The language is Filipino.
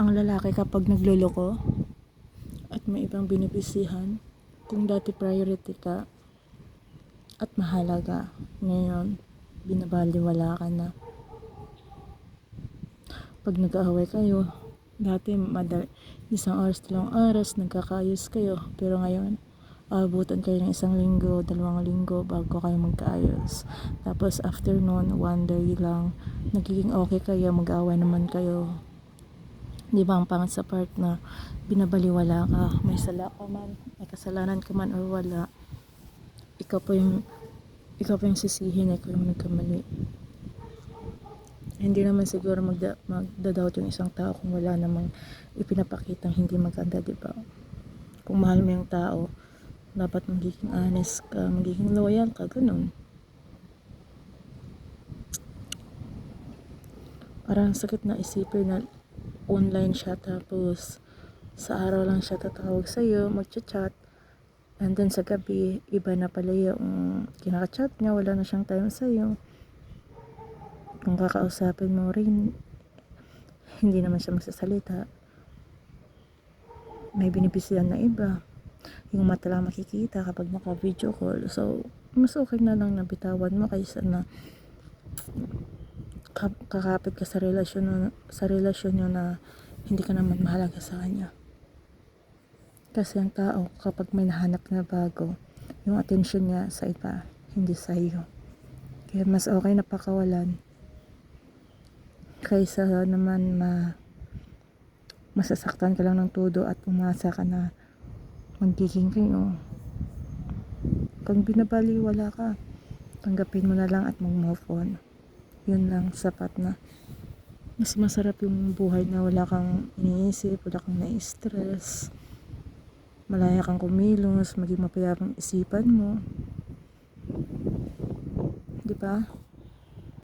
ang lalaki kapag nagloloko at may ibang binibisihan, kung dati priority ka at mahalaga, ngayon binabaliwala ka na. Pag nag-aaway kayo, dati madal isang oras, dalawang oras, nagkakaayos kayo. Pero ngayon, aabutan kayo ng isang linggo, dalawang linggo bago kayo magkaayos. Tapos after nun, one day lang, nagiging okay kayo, mag-aaway naman kayo. Di ba ang pangat sa part na binabaliwala ka, may sala ka man, may kasalanan ka man or wala, ikaw po yung ikaw po yung sisihin, ikaw yung nagkamali. Hindi naman siguro magda, magdadoubt yung isang tao kung wala namang ipinapakitang hindi maganda, di ba? Kung mahal mo yung tao, dapat magiging honest ka, magiging loyal ka, ganun. Parang sakit na isipin na online siya tapos sa araw lang siya tatawag sa'yo, magchat-chat. And then sa gabi, iba na pala yung kinaka-chat niya, wala na siyang time sa'yo. Kung kakausapin mo rin, hindi naman siya magsasalita. May binibisihan na iba. Yung mata lang makikita kapag naka-video call. So, mas okay na lang na bitawan mo kaysa na kakapit ka sa relasyon na- sa relasyon nyo na hindi ka naman mahalaga sa kanya. Kasi ang tao, kapag may nahanap na bago, yung attention niya sa iba, hindi sa iyo. Kaya mas okay na pakawalan kaysa naman ma masasaktan ka lang ng todo at umasa ka na magiging kayo. Kung binabaliwala ka, tanggapin mo na lang at mag-move on. Yun lang, sapat na. Mas masarap yung buhay na wala kang iniisip, wala kang na-stress. Malaya kang kumilos, maging mapayapang isipan mo. Di ba?